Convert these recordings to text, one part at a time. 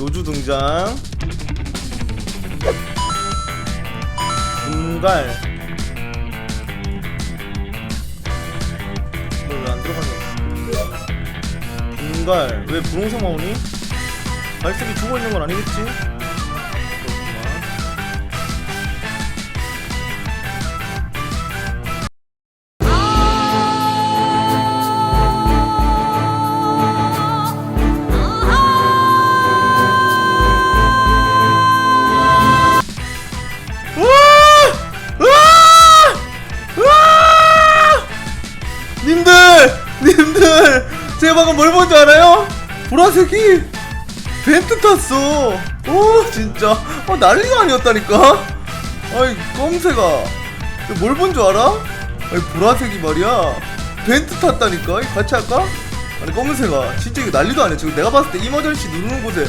노주 등장 금갈 너왜안 들어가냐 금갈 왜 분홍색만 오니? 갈색이 죽어있는 건 아니겠지? 님들! 제가 방금 뭘 본 줄 알아요? 보라색이 벤트 탔어! 오, 진짜. 아, 난리가 아니었다니까? 아이, 검새가. 뭘 본 줄 알아? 아니, 보라색이 말이야. 벤트 탔다니까? 같이 할까? 아니, 검은새가. 진짜 이거 난리도 아니야. 지금 내가 봤을 때 이머전시 누르는 곳에.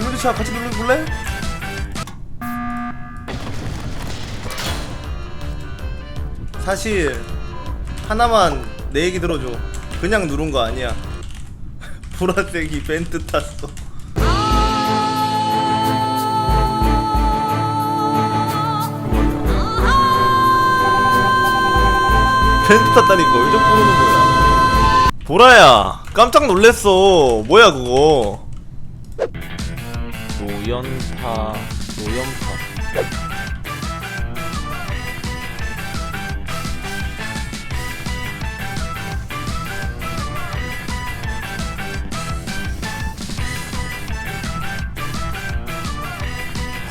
이머전시 같이 눌러볼래? 사실 하나만 내 얘기 들어줘. 그냥 누른 거 아니야. 보라색이 벤트 탔어. 벤트 탔다니까 왜 자꾸 그러는 거야? 보라야 깜짝 놀랬어. 뭐야 그거? 노연파 노연파.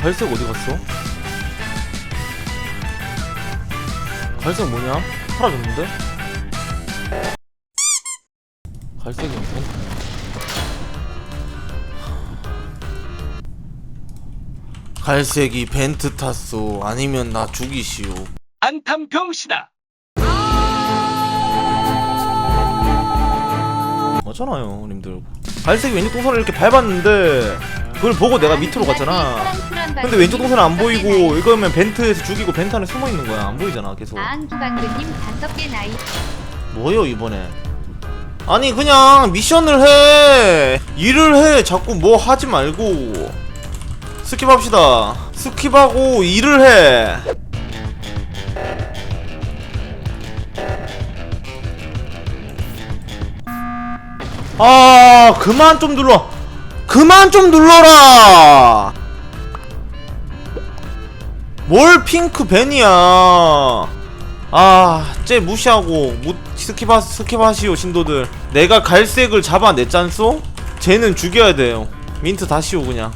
갈색 어디 갔어? 갈색 뭐냐? 사라졌는데? 갈색이 펜 갈색이 벤트 탔어 아니면 나 죽이시오 안탐 병시다. 맞잖아요 님들 갈색이 왼쪽 동선을 이렇게 밟았는데 그걸 보고 내가 밑으로 갔잖아. 근데 왼쪽 동선은 안 보이고 이거면 벤트에서 죽이고 벤트 안에 숨어 있는 거야. 안 보이잖아 계속. 나이. 뭐요 이번에? 아니 그냥 미션을 해. 일을 해. 자꾸 뭐 하지 말고. 스킵합시다. 스킵하고 일을 해. 아, 그만 좀 눌러. 그만 좀 눌러라. 뭘 핑크 벤이야. 아, 쟤 무시하고 무, 스킵하, 스킵하시오 신도들. 내가 갈색을 잡아냈잖소? 쟤는 죽여야 돼요. 민트 다시오 그냥.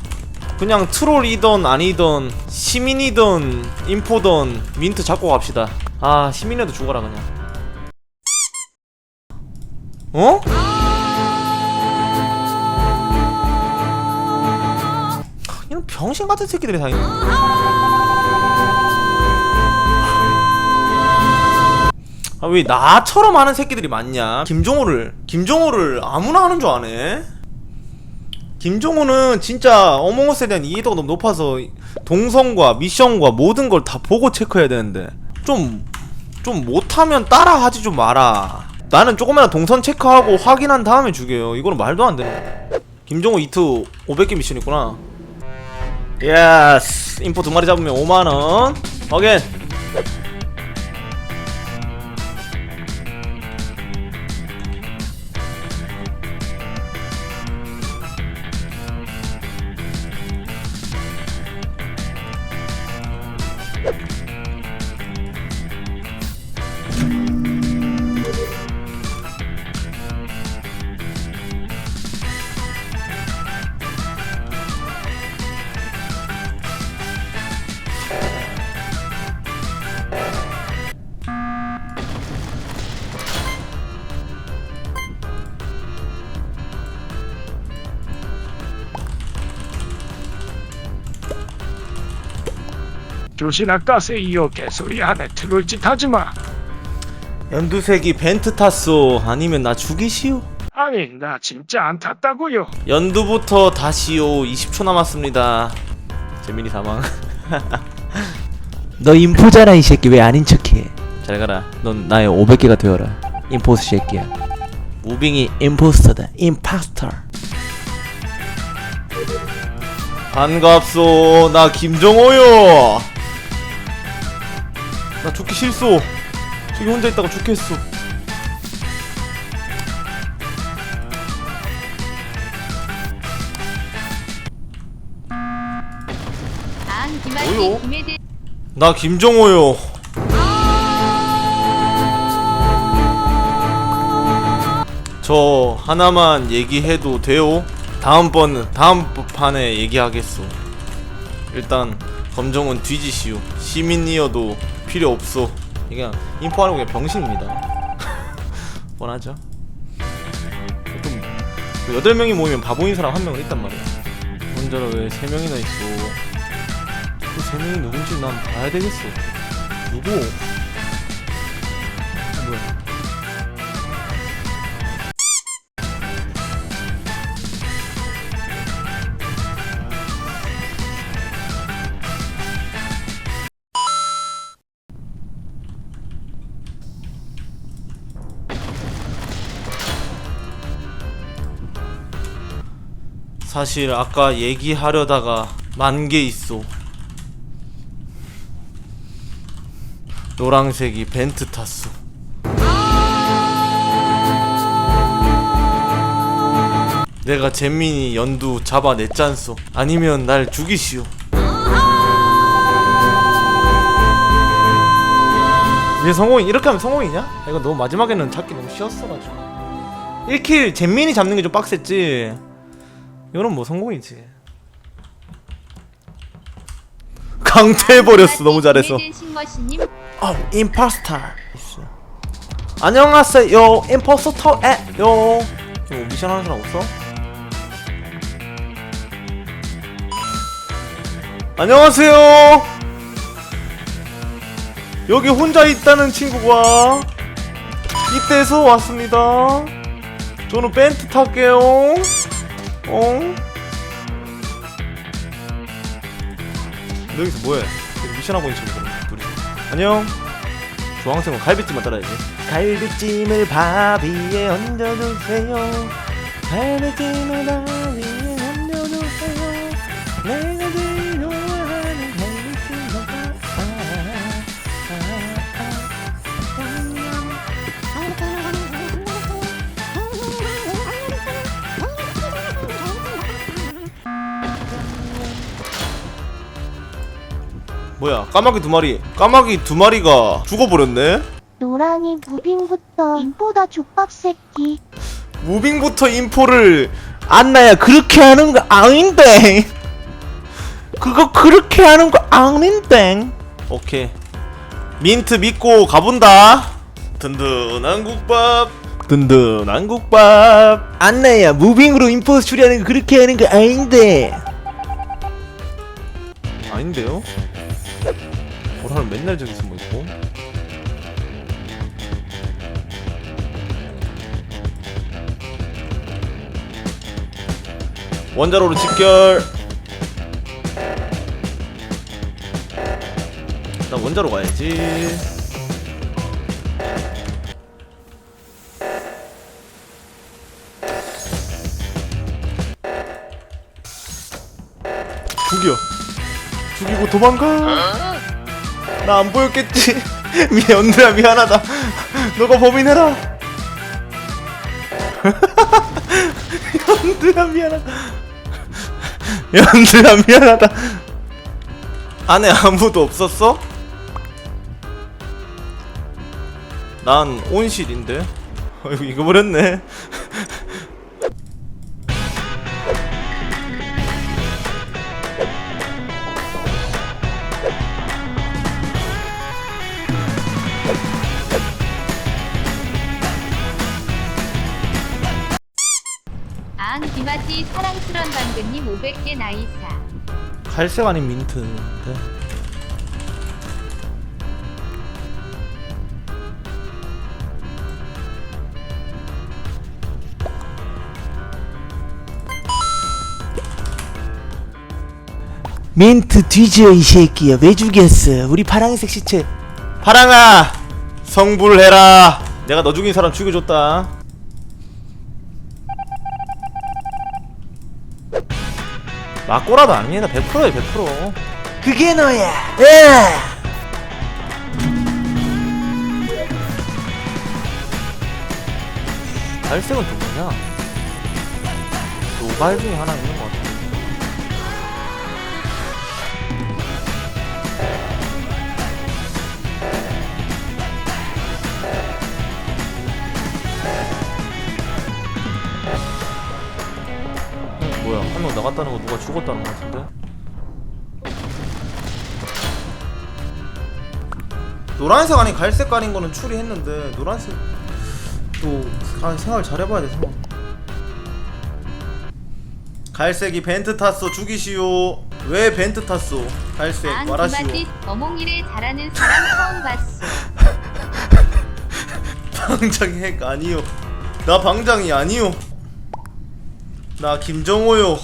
그냥 트롤이던 아니던 시민이던 인포던 민트 잡고 갑시다. 아, 시민이라도 죽어라 그냥. 어? 병신 같은 새끼들이 다 있네. 아왜 나처럼 하는 새끼들이 많냐? 김종호를 김종호를 아무나 하는 줄 아네. 김종호는 진짜 어몽어스에 대한 이해도가 너무 높아서 동선과 미션과 모든 걸 다 보고 체크해야 되는데 좀 좀 못하면 따라 하지 좀 마라. 나는 조금이나 동선 체크하고 확인한 다음에 죽여요. 이거는 말도 안 되는. 거. 김종호 이트 500개 미션 있구나. 예스 인포 두 마리 잡으면 5만원. 어겐 조신아 가세이요 개소리 안에 트롤 짓 하지마. 연두색이 벤트 탔소. 아니면 나 죽이시오? 아니 나 진짜 안 탔다고요. 연두부터 다시오 20초 남았습니다. 재민이 사망. 너 인포잖아 이 새끼. 왜 아닌 척해? 잘 가라. 넌 나의 500개가 되어라. 인포스 새끼야. 무빙이 임포스터다. 임파스터. 반갑소. 나 김정호요 나 죽기 싫소. 저기 혼자 있다가 죽겠어 안 뭐요? 나 김정호요. 저 하나만 얘기해도 돼요? 다음번 다음 판에 얘기하겠소. 일단 검정은 뒤지시오. 시민이어도 필요 없어 그냥 인포하는 거 그냥 병신입니다. 뻔하죠. 좀, 그 여덟 명이 모이면 바보인 사람 한 명은 있단 말이야. 혼자라 왜세 명이나 있어? 그세 명이 누군지 난 봐야 되겠어. 누구? 사실 아까 얘기하려다가 만 개 있어. 노랑색이 벤트 탔어. 내가 잼민이 연두 잡아냈잖소. 아니면 날 죽이시오. 이제 성공이 이렇게 하면 성공이냐? 아, 이거 너무 마지막에는 잡기 너무 쉬웠어가지고 1킬 잼민이 잡는 게 좀 빡셌지 이거는 뭐 성공이지 강퇴해버렸어 너무 잘해서 김혜대 신머신님 어, 임포스터. 있어. 안녕하세요, 임포스터예요. 뭐 미션 하는 사람 없어? 안녕하세요. 여기 혼자 있다는 친구가 이때서 왔습니다. 저는 벤트 탈게요. 어? 너 여기서 뭐해? 여기 미션 하고 있는 친구들 둘이. 안녕. 주황색은 갈비찜만 따라야지. 갈비찜을 밥 위에 얹어주세요. 갈비찜을 밥 위에 얹어주세요. 내 뭐야? 까마귀 두 마리. 까마귀 두 마리가 죽어버렸네. 노랑이 무빙부터 인보다 족밥 새끼 무빙부터 인포를 안나야 그렇게 하는 거 아닌데 그거 그렇게 하는 거 아닌데 오케이 민트 믿고 가본다 든든한 국밥 든든한 국밥 안나야 무빙으로 인포 처리하는 거 그렇게 하는 거 아닌데 아닌데요? 보라는 맨날 저기서 뭐 있고. 원자로로 직결. 나 원자로 가야지. 죽여. 죽이고 도망가 나 안 보였겠지? 미안 연두야 미안하다. 너가 범인해라. 연두야 미안하다. 연두야 미안하다. 안에 아무도 없었어? 난 온실인데. 이거 버렸네 김아지 사랑스런 방금님 500개 나이사. 갈색 아닌 민트인데. 민트 뒤져 이 새끼야. 왜 죽였어? 우리 파랑색 시체. 파랑아! 성불해라! 내가 너 죽인 사람 죽여줬다 막고라도 아닙니다. 100%에요 100% 그게 너야. 예. 갈색은 누구냐 노갈 중에 하나 있는 뭐야? 한 명 나갔다는 거 누가 죽었다는 거 같은데? 노란색 아닌 갈색 깔인 거는 추리했는데 노란색 또 아, 생각을 잘 해봐야 돼 생각 갈색이 벤트 탔어 죽이시오. 왜 벤트 탔어 갈색 앙 말하시오. 어몽이를 잘하는 사람 처음 봤어. 방장이 핵 아니요 나 방장이 아니요 나 김정호요.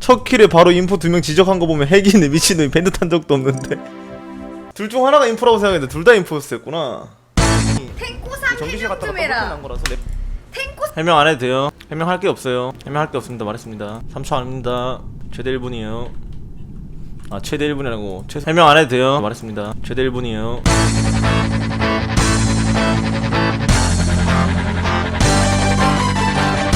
첫 킬에 바로 인포 두 명 지적한 거 보면 핵이네 미친놈이. 밴드 탄 적도 없는데. 둘 중 하나가 인포라고 생각했는데 둘 다 인포였었구나. 탱고상 전기실 해명 갔다가 좀 해라. 난 거라서 랩 탱고 해명 안 해도 돼요. 해명할 게 없어요. 해명할 게 없습니다. 말했습니다. 3초 아닙니다. 최대 1분이에요. 아 최대 1분이라고. 최... 해명 안 해도 돼요. 말했습니다. 최대 1분이에요